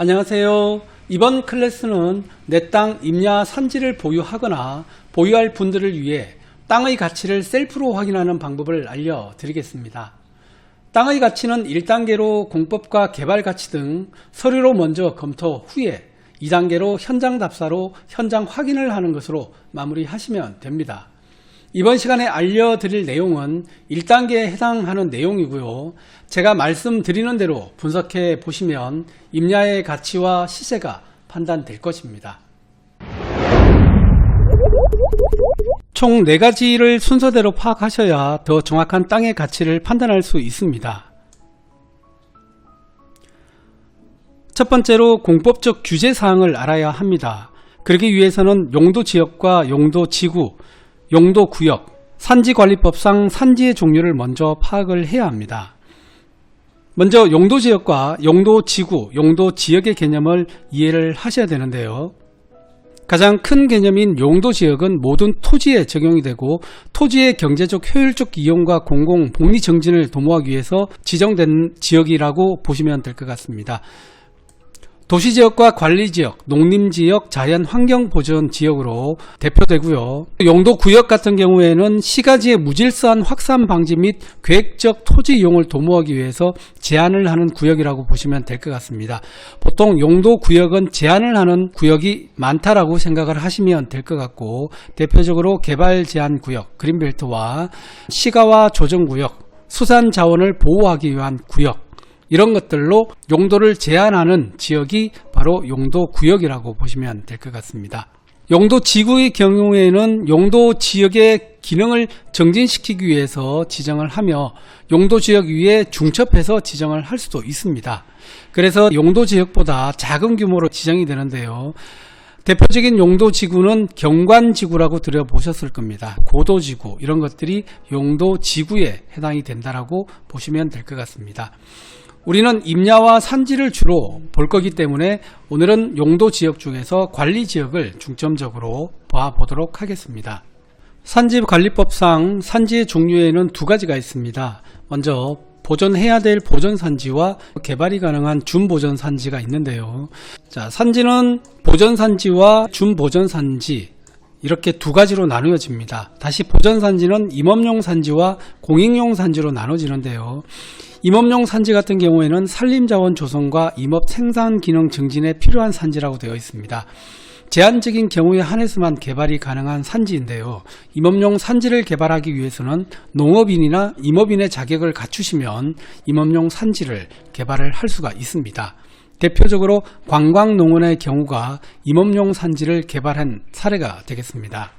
안녕하세요. 이번 클래스는 내 땅 임야 산지를 보유하거나 보유할 분들을 위해 땅의 가치를 셀프로 확인하는 방법을 알려드리겠습니다. 땅의 가치는 1단계로 공법과 개발 가치 등 서류로 먼저 검토 후에 2단계로 현장 답사로 현장 확인을 하는 것으로 마무리하시면 됩니다. 이번 시간에 알려드릴 내용은 1단계에 해당하는 내용이고요. 제가 말씀드리는 대로 분석해 보시면 임야의 가치와 시세가 판단될 것입니다. 총 4가지를 순서대로 파악하셔야 더 정확한 땅의 가치를 판단할 수 있습니다. 첫 번째로 공법적 규제 사항을 알아야 합니다. 그러기 위해서는 용도 지역과 용도 지구, 용도 구역, 산지관리법상 산지의 종류를 먼저 파악을 해야 합니다. 먼저 용도 지역과 용도 지구, 용도 지역의 개념을 이해를 하셔야 되는데요. 가장 큰 개념인 용도 지역은 모든 토지에 적용이 되고 토지의 경제적 효율적 이용과 공공 복리 정진을 도모하기 위해서 지정된 지역이라고 보시면 될 것 같습니다. 도시지역과 관리지역, 농림지역, 자연환경보전지역으로 대표되고요. 용도구역 같은 경우에는 시가지의 무질서한 확산 방지 및 계획적 토지 이용을 도모하기 위해서 제한을 하는 구역이라고 보시면 될 것 같습니다. 보통 용도구역은 제한을 하는 구역이 많다라고 생각을 하시면 될 것 같고 대표적으로 개발 제한 구역, 그린벨트와 시가와 조정구역, 수산 자원을 보호하기 위한 구역, 이런 것들로 용도를 제한하는 지역이 바로 용도 구역이라고 보시면 될 것 같습니다. 용도 지구의 경우에는 용도 지역의 기능을 정진시키기 위해서 지정을 하며 용도 지역 위에 중첩해서 지정을 할 수도 있습니다. 그래서 용도 지역보다 작은 규모로 지정이 되는데요. 대표적인 용도 지구는 경관 지구라고 들어보셨을 겁니다. 고도 지구 이런 것들이 용도 지구에 해당이 된다라고 보시면 될 것 같습니다. 우리는 임야와 산지를 주로 볼 거기 때문에 오늘은 용도 지역 중에서 관리 지역을 중점적으로 봐보도록 하겠습니다. 산지 관리법상 산지의 종류에는 두 가지가 있습니다. 먼저 보존해야 될 보존산지와 개발이 가능한 준보존산지가 있는데요. 자, 산지는 보존산지와 준보존산지 이렇게 두 가지로 나누어집니다. 다시 보존산지는 임업용 산지와 공익용 산지로 나눠지는데요. 임업용 산지 같은 경우에는 산림자원 조성과 임업 생산 기능 증진에 필요한 산지라고 되어 있습니다. 제한적인 경우에 한해서만 개발이 가능한 산지인데요. 임업용 산지를 개발하기 위해서는 농업인이나 임업인의 자격을 갖추시면 임업용 산지를 개발을 할 수가 있습니다. 대표적으로 관광농원의 경우가 임업용 산지를 개발한 사례가 되겠습니다.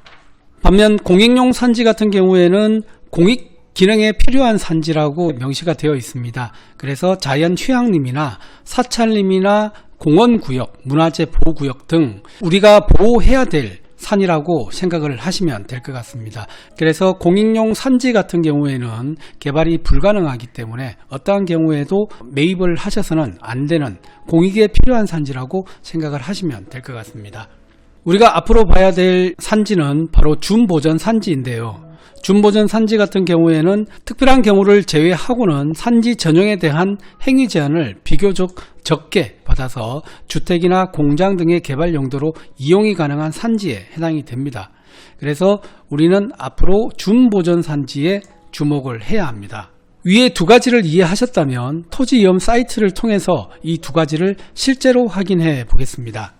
반면 공익용 산지 같은 경우에는 공익 기능에 필요한 산지라고 명시가 되어 있습니다. 그래서 자연 휴양림이나 사찰림이나 공원구역, 문화재 보호구역 등 우리가 보호해야 될 산이라고 생각을 하시면 될 것 같습니다. 그래서 공익용 산지 같은 경우에는 개발이 불가능하기 때문에 어떠한 경우에도 매입을 하셔서는 안 되는 공익에 필요한 산지라고 생각을 하시면 될 것 같습니다. 우리가 앞으로 봐야 될 산지는 바로 준보전 산지인데요. 준보전 산지 같은 경우에는 특별한 경우를 제외하고는 산지 전용에 대한 행위 제한을 비교적 적게 받아서 주택이나 공장 등의 개발 용도로 이용이 가능한 산지에 해당이 됩니다. 그래서 우리는 앞으로 준보전 산지에 주목을 해야 합니다. 위에 두 가지를 이해하셨다면 토지이험 사이트를 통해서 이 두 가지를 실제로 확인해 보겠습니다.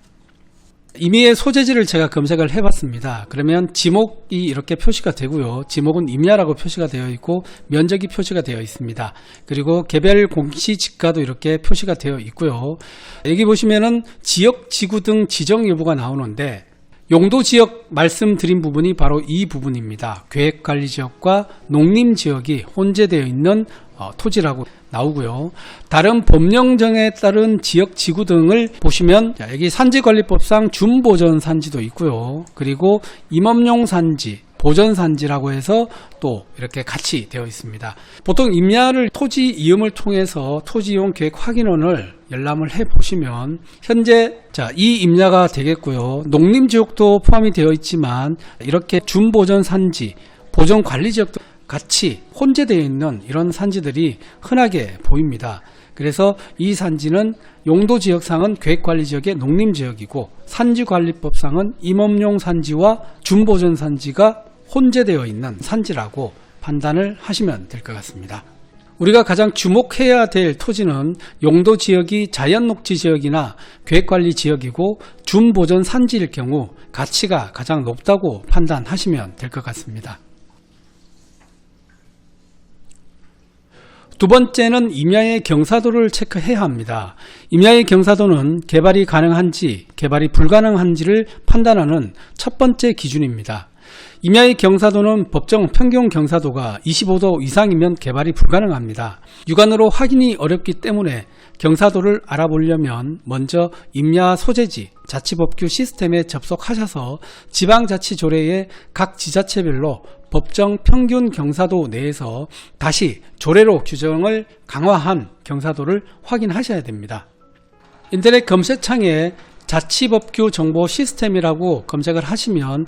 임의의 소재지를 제가 검색을 해봤습니다. 그러면 지목이 이렇게 표시가 되고요. 지목은 임야라고 표시가 되어 있고 면적이 표시가 되어 있습니다. 그리고 개별 공시 지가도 이렇게 표시가 되어 있고요. 여기 보시면은 지역, 지구 등 지정 여부가 나오는데 용도 지역 말씀드린 부분이 바로 이 부분입니다. 계획관리 지역과 농림 지역이 혼재되어 있는 어, 토지라고 나오고요. 다른 법령정에 따른 지역 지구 등을 보시면 여기 산지관리법상 준보전 산지도 있고요. 그리고 임업용 산지, 보전 산지라고 해서 또 이렇게 같이 되어 있습니다. 보통 임야를 토지 이음을 통해서 토지 이용 계획 확인원을 열람을 해 보시면 현재 자, 이 임야가 되겠고요. 농림 지역도 포함이 되어 있지만 이렇게 준보전 산지, 보전 관리 지역도 같이 혼재되어 있는 이런 산지들이 흔하게 보입니다. 그래서 이 산지는 용도 지역상은 계획관리 지역의 농림 지역이고 산지관리법상은 임업용 산지와 준보전 산지가 혼재되어 있는 산지라고 판단을 하시면 될 것 같습니다. 우리가 가장 주목해야 될 토지는 용도 지역이 자연 녹지 지역이나 계획 관리 지역이고 준 보전 산지일 경우 가치가 가장 높다고 판단하시면 될 것 같습니다. 두 번째는 임야의 경사도를 체크해야 합니다. 임야의 경사도는 개발이 가능한지 개발이 불가능한지를 판단하는 첫 번째 기준입니다. 임야의 경사도는 법정 평균 경사도가 25도 이상이면 개발이 불가능합니다. 육안으로 확인이 어렵기 때문에 경사도를 알아보려면 먼저 임야 소재지 자치법규 시스템에 접속하셔서 지방자치조례의 각 지자체별로 법정 평균 경사도 내에서 다시 조례로 규정을 강화한 경사도를 확인하셔야 됩니다. 인터넷 검색창에 자치법규 정보 시스템이라고 검색을 하시면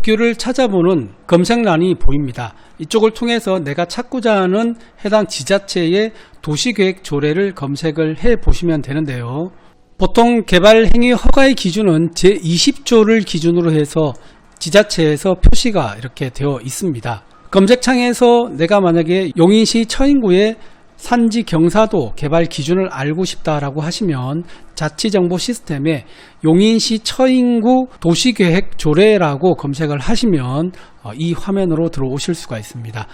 법규를 찾아보는 검색란이 보입니다. 이쪽을 통해서 내가 찾고자 하는 해당 지자체의 도시계획 조례를 검색을 해 보시면 되는데요. 보통 개발행위 허가의 기준은 제20조를 기준으로 해서 지자체에서 표시가 이렇게 되어 있습니다. 검색창에서 내가 만약에 용인시 처인구의 산지 경사도 개발 기준을 알고 싶다라고 하시면 자치정보 시스템에 용인시 처인구 도시계획 조례라고 검색을 하시면 어, 이 화면으로 들어오실 수가 있습니다.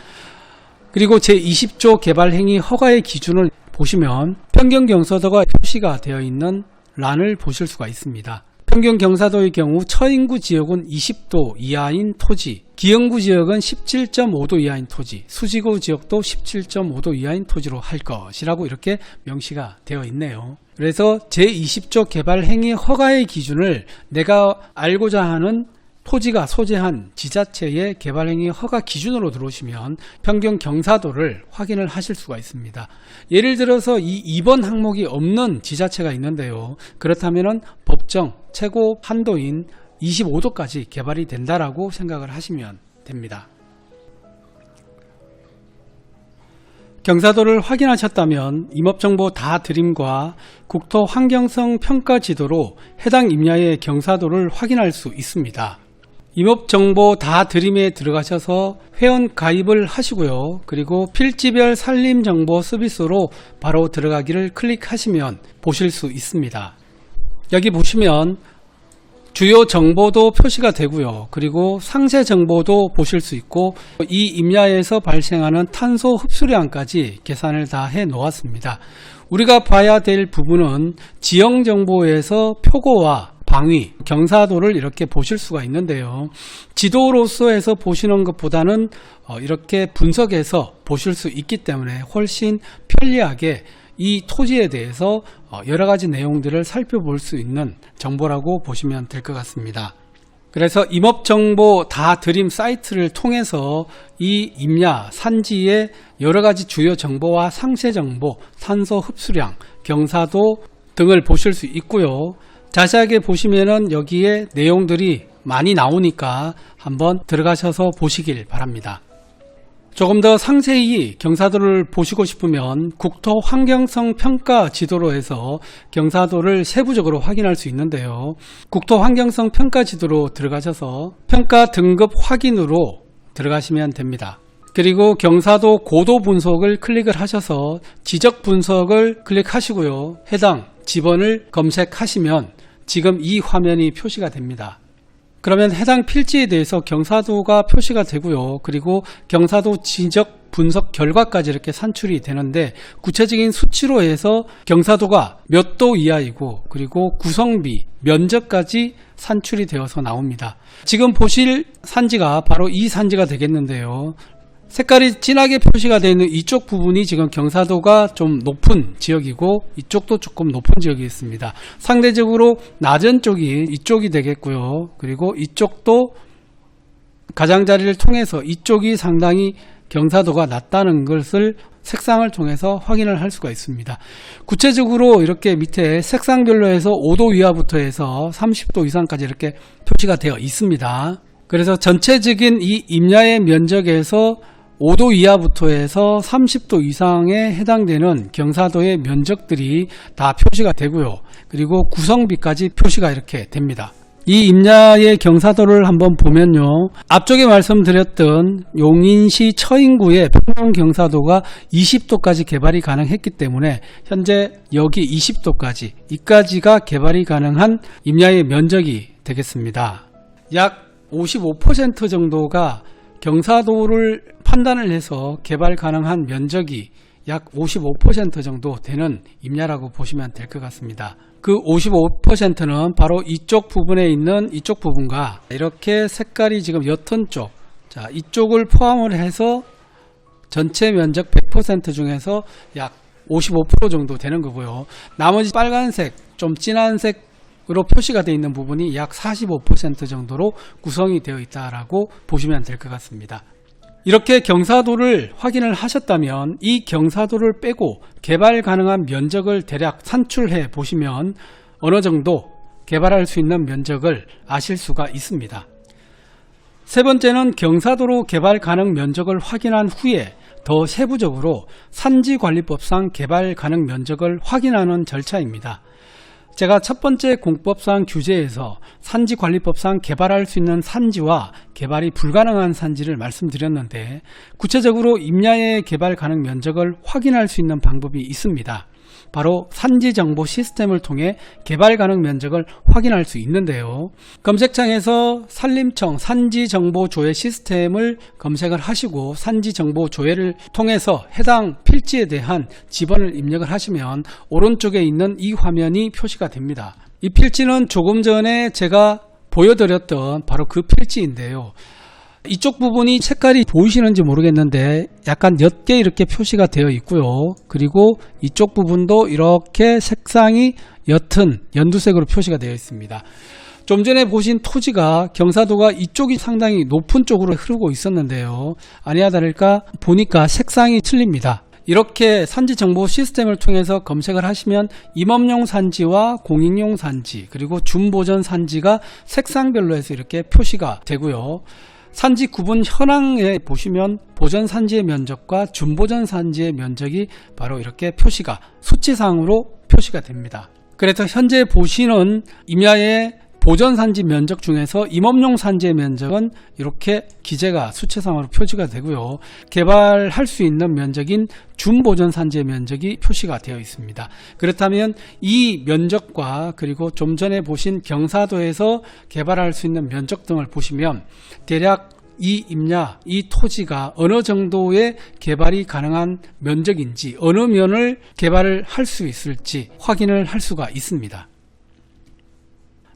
그리고 제20조 개발행위 허가의 기준을 보시면 평경 경사도가 표시가 되어 있는 란을 보실 수가 있습니다. 평균 경사도의 경우 처인구 지역은 20도 이하인 토지, 기흥구 지역은 17.5도 이하인 토지, 수지구 지역도 17.5도 이하인 토지로 할 것이라고 이렇게 명시가 되어 있네요. 그래서 제20조 개발 행위 허가의 기준을 내가 알고자 하는 토지가 소재한 지자체의 개발행위 허가 기준으로 들어오시면 평균 경사도를 확인을 하실 수가 있습니다. 예를 들어서 이 2번 항목이 없는 지자체가 있는데요. 그렇다면 법정 최고 한도인 25도까지 개발이 된다라고 생각을 하시면 됩니다. 경사도를 확인하셨다면 임업정보 다 드림과 국토 환경성 평가 지도로 해당 임야의 경사도를 확인할 수 있습니다. 임업정보 다 드림에 들어가셔서 회원 가입을 하시고요. 그리고 필지별 산림정보 서비스로 바로 들어가기를 클릭하시면 보실 수 있습니다. 여기 보시면 주요 정보도 표시가 되고요. 그리고 상세 정보도 보실 수 있고 이 임야에서 발생하는 탄소 흡수량까지 계산을 다 해 놓았습니다. 우리가 봐야 될 부분은 지형 정보에서 표고와 방위, 경사도를 이렇게 보실 수가 있는데요. 지도로서 해서 보시는 것보다는 어, 이렇게 분석해서 보실 수 있기 때문에 훨씬 편리하게 이 토지에 대해서 어, 여러 가지 내용들을 살펴볼 수 있는 정보라고 보시면 될 것 같습니다. 그래서 임업정보 다 드림 사이트를 통해서 이 임야, 산지의 여러 가지 주요 정보와 상세 정보, 산소 흡수량, 경사도 등을 보실 수 있고요. 자세하게 보시면은 여기에 내용들이 많이 나오니까 한번 들어가셔서 보시길 바랍니다. 조금 더 상세히 경사도를 보시고 싶으면 국토 환경성 평가 지도로 해서 경사도를 세부적으로 확인할 수 있는데요. 국토 환경성 평가 지도로 들어가셔서 평가 등급 확인으로 들어가시면 됩니다. 그리고 경사도 고도 분석을 클릭을 하셔서 지적 분석을 클릭하시고요. 해당 지번을 검색하시면 지금 이 화면이 표시가 됩니다. 그러면 해당 필지에 대해서 경사도가 표시가 되고요. 그리고 경사도 지적 분석 결과까지 이렇게 산출이 되는데 구체적인 수치로 해서 경사도가 몇 도 이하이고 그리고 구성비, 면적까지 산출이 되어서 나옵니다. 지금 보실 산지가 바로 이 산지가 되겠는데요. 색깔이 진하게 표시가 되어 있는 이쪽 부분이 지금 경사도가 좀 높은 지역이고 이쪽도 조금 높은 지역이 있습니다. 상대적으로 낮은 쪽이 이쪽이 되겠고요. 그리고 이쪽도 가장자리를 통해서 이쪽이 상당히 경사도가 낮다는 것을 색상을 통해서 확인을 할 수가 있습니다. 구체적으로 이렇게 밑에 색상별로 해서 5도 이하부터 해서 30도 이상까지 이렇게 표시가 되어 있습니다. 그래서 전체적인 이 임야의 면적에서 5도 이하부터 해서 30도 이상에 해당되는 경사도의 면적들이 다 표시가 되고요. 그리고 구성비까지 표시가 이렇게 됩니다. 이 임야의 경사도를 한번 보면요. 앞쪽에 말씀드렸던 용인시 처인구의 평균 경사도가 20도까지 개발이 가능했기 때문에 현재 여기 20도까지 이까지가 개발이 가능한 임야의 면적이 되겠습니다. 약 55% 정도가 경사도를 판단을 해서 개발 가능한 면적이 약 55% 정도 되는 임야라고 보시면 될 것 같습니다. 그 55%는 바로 이쪽 부분에 있는 이쪽 부분과 이렇게 색깔이 지금 옅은 쪽, 자 이쪽을 포함을 해서 전체 면적 100% 중에서 약 55% 정도 되는 거고요. 나머지 빨간색, 좀 진한 색으로 표시가 되어 있는 부분이 약 45% 정도로 구성이 되어 있다라고 보시면 될 것 같습니다. 이렇게 경사도를 확인을 하셨다면 이 경사도를 빼고 개발 가능한 면적을 대략 산출해 보시면 어느 정도 개발할 수 있는 면적을 아실 수가 있습니다. 세 번째는 경사도로 개발 가능 면적을 확인한 후에 더 세부적으로 산지관리법상 개발 가능 면적을 확인하는 절차입니다. 제가 첫 번째 공법상 규제에서 산지관리법상 개발할 수 있는 산지와 개발이 불가능한 산지를 말씀드렸는데 구체적으로 임야의 개발 가능 면적을 확인할 수 있는 방법이 있습니다. 바로 산지 정보 시스템을 통해 개발 가능 면적을 확인할 수 있는데요. 검색창에서 산림청 산지 정보 조회 시스템을 검색을 하시고 산지 정보 조회를 통해서 해당 필지에 대한 지번을 입력을 하시면 오른쪽에 있는 이 화면이 표시가 됩니다. 이 필지는 조금 전에 제가 보여드렸던 바로 그 필지인데요. 이쪽 부분이 색깔이 보이시는지 모르겠는데 약간 옅게 이렇게 표시가 되어 있고요. 그리고 이쪽 부분도 이렇게 색상이 옅은 연두색으로 표시가 되어 있습니다. 좀 전에 보신 토지가 경사도가 이쪽이 상당히 높은 쪽으로 흐르고 있었는데요. 아니야 다를까 보니까 색상이 틀립니다. 이렇게 산지 정보 시스템을 통해서 검색을 하시면 임업용 산지와 공익용 산지 그리고 준보전 산지가 색상별로 해서 이렇게 표시가 되고요. 산지 구분 현황에 보시면 보전 산지의 면적과 준보전 산지의 면적이 바로 이렇게 표시가 수치상으로 표시가 됩니다. 그래서 현재 보시는 임야의 보전 산지 면적 중에서 임업용 산지의 면적은 이렇게 기재가 수치상으로 표시가 되고요. 개발할 수 있는 면적인 준보전 산지의 면적이 표시가 되어 있습니다. 그렇다면 이 면적과 그리고 좀 전에 보신 경사도에서 개발할 수 있는 면적 등을 보시면 대략 이 임야, 이 토지가 어느 정도의 개발이 가능한 면적인지 어느 면을 개발을 할 수 있을지 확인을 할 수가 있습니다.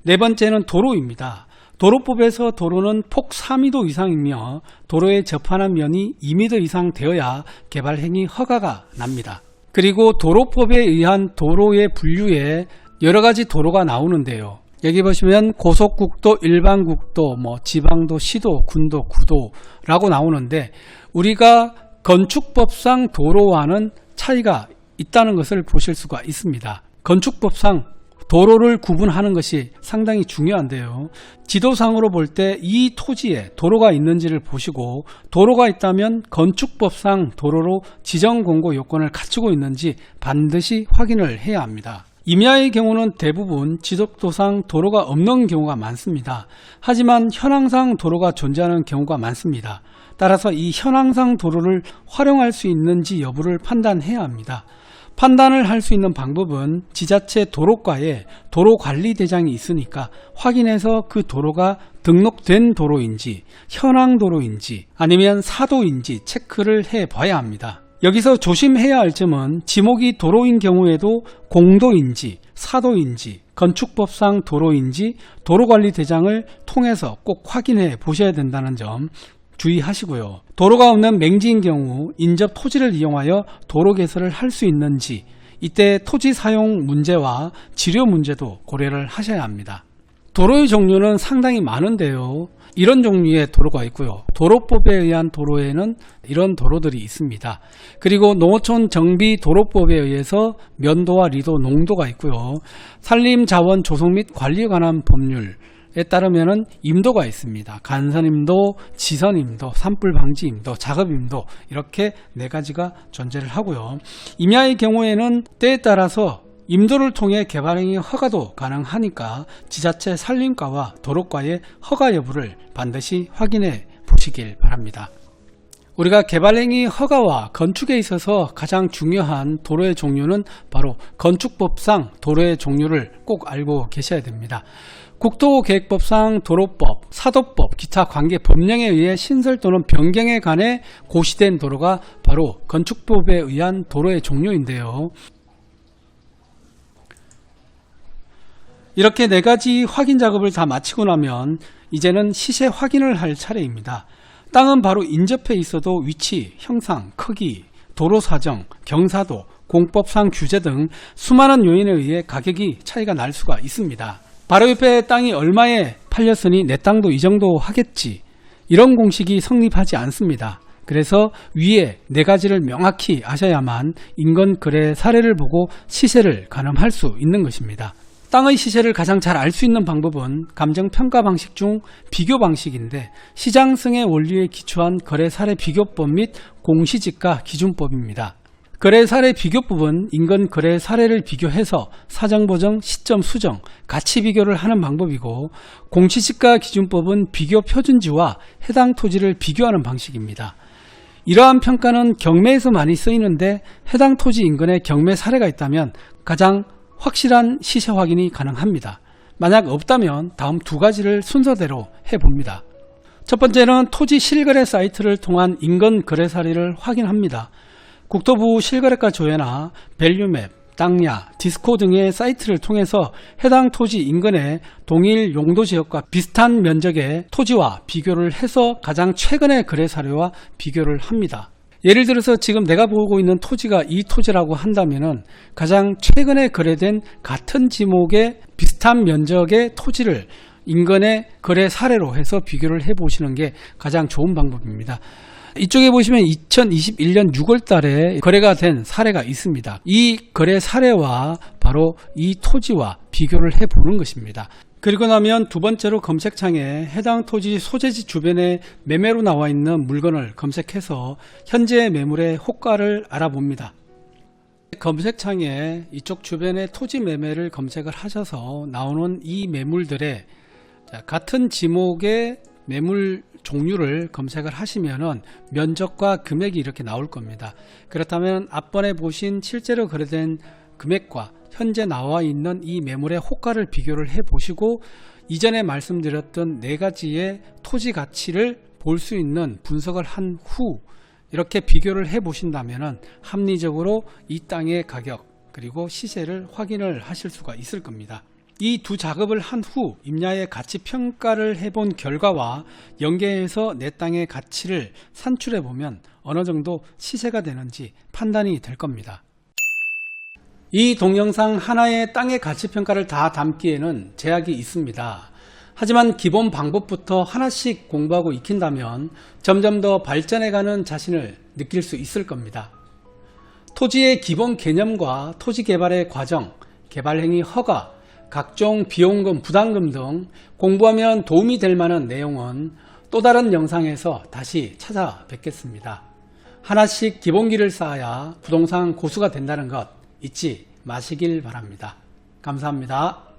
네 번째는 도로입니다. 도로법에서 도로는 폭 3미도 이상이며 도로에 접하는 면이 2미터 이상 되어야 개발 행위 허가가 납니다. 그리고 도로법에 의한 도로의 분류에 여러 가지 도로가 나오는데요. 여기 보시면 고속국도, 일반국도, 뭐 지방도, 시도, 군도, 구도라고 나오는데 우리가 건축법상 도로와는 차이가 있다는 것을 보실 수가 있습니다. 건축법상 도로를 구분하는 것이 상당히 중요한데요. 지도상으로 볼 때 이 토지에 도로가 있는지를 보시고 도로가 있다면 건축법상 도로로 지정 공고 요건을 갖추고 있는지 반드시 확인을 해야 합니다. 임야의 경우는 대부분 지적도상 도로가 없는 경우가 많습니다. 하지만 현황상 도로가 존재하는 경우가 많습니다. 따라서 이 현황상 도로를 활용할 수 있는지 여부를 판단해야 합니다. 판단을 할 수 있는 방법은 지자체 도로과에 도로관리대장이 있으니까 확인해서 그 도로가 등록된 도로인지 현황 도로인지 아니면 사도인지 체크를 해 봐야 합니다. 여기서 조심해야 할 점은 지목이 도로인 경우에도 공도인지 사도인지 건축법상 도로인지 도로관리대장을 통해서 꼭 확인해 보셔야 된다는 점 주의하시고요. 도로가 없는 맹지인 경우 인접 토지를 이용하여 도로 개설을 할 수 있는지 이때 토지 사용 문제와 지료 문제도 고려를 하셔야 합니다. 도로의 종류는 상당히 많은데요. 이런 종류의 도로가 있고요. 도로법에 의한 도로에는 이런 도로들이 있습니다. 그리고 농어촌 정비 도로법에 의해서 면도와 리도 농도가 있고요. 산림자원 조성 및 관리에 관한 법률 따르면은 임도가 있습니다. 간선임도, 지선임도, 산불 방지임도, 작업임도 이렇게 네 가지가 존재를 하고요. 임야의 경우에는 때에 따라서 임도를 통해 개발행위 허가도 가능하니까 지자체 산림과와 도로과의 허가 여부를 반드시 확인해 보시길 바랍니다. 우리가 개발행위 허가와 건축에 있어서 가장 중요한 도로의 종류는 바로 건축법상 도로의 종류를 꼭 알고 계셔야 됩니다. 국토계획법상 도로법, 사도법, 기타 관계 법령에 의해 신설 또는 변경에 관해 고시된 도로가 바로 건축법에 의한 도로의 종류인데요. 이렇게 네 가지 확인 작업을 다 마치고 나면 이제는 시세 확인을 할 차례입니다. 땅은 바로 인접해 있어도 위치, 형상, 크기, 도로 사정, 경사도, 공법상 규제 등 수많은 요인에 의해 가격이 차이가 날 수가 있습니다. 바로 옆에 땅이 얼마에 팔렸으니 내 땅도 이 정도 하겠지. 이런 공식이 성립하지 않습니다. 그래서 위에 네 가지를 명확히 아셔야만 인건 거래 사례를 보고 시세를 가늠할 수 있는 것입니다. 땅의 시세를 가장 잘 알 수 있는 방법은 감정 평가 방식 중 비교 방식인데 시장성의 원리에 기초한 거래 사례 비교법 및 공시지가 기준법입니다. 거래 사례 비교법은 인건 거래 사례를 비교해서 사정 보정, 시점 수정, 가치 비교를 하는 방법이고 공시지가 기준법은 비교 표준지와 해당 토지를 비교하는 방식입니다. 이러한 평가는 경매에서 많이 쓰이는데 해당 토지 인근에 경매 사례가 있다면 가장 확실한 시세 확인이 가능합니다. 만약 없다면 다음 두 가지를 순서대로 해봅니다. 첫 번째는 토지 실거래 사이트를 통한 인건 거래 사례를 확인합니다. 국토부 실거래가 조회나 밸류맵, 땅야, 디스코 등의 사이트를 통해서 해당 토지 인근의 동일 용도 지역과 비슷한 면적의 토지와 비교를 해서 가장 최근의 거래 사례와 비교를 합니다. 예를 들어서 지금 내가 보고 있는 토지가 이 토지라고 한다면은 가장 최근에 거래된 같은 지목의 비슷한 면적의 토지를 인근의 거래 사례로 해서 비교를 해 보시는 게 가장 좋은 방법입니다. 이쪽에 보시면 2021년 6월 달에 거래가 된 사례가 있습니다. 이 거래 사례와 바로 이 토지와 비교를 해 보는 것입니다. 그리고 나면 두 번째로 검색창에 해당 토지 소재지 주변에 매매로 나와 있는 물건을 검색해서 현재 매물의 호가를 알아봅니다. 검색창에 이쪽 주변의 토지 매매를 검색을 하셔서 나오는 이 매물들의 같은 지목의 매물 종류를 검색을 하시면은 면적과 금액이 이렇게 나올 겁니다. 그렇다면 앞번에 보신 실제로 거래된 금액과 현재 나와 있는 이 매물의 호가를 비교를 해 보시고 이전에 말씀드렸던 네 가지의 토지 가치를 볼 수 있는 분석을 한 후 이렇게 비교를 해 보신다면 합리적으로 이 땅의 가격 그리고 시세를 확인을 하실 수가 있을 겁니다. 이두 작업을 한 후 임야의 가치 평가를 해본 결과와 연계해서 내 땅의 가치를 산출해 보면 어느 정도 시세가 되는지 판단이 될 겁니다. 이 동영상 하나의 땅의 가치 평가를 다 담기에는 제약이 있습니다. 하지만 기본 방법부터 하나씩 공부하고 익힌다면 점점 더 발전해가는 자신을 느낄 수 있을 겁니다. 토지의 기본 개념과 토지 개발의 과정, 개발행위 허가, 각종 비용금, 부담금 등 공부하면 도움이 될 만한 내용은 또 다른 영상에서 다시 찾아뵙겠습니다. 하나씩 기본기를 쌓아야 부동산 고수가 된다는 것 잊지 마시길 바랍니다. 감사합니다.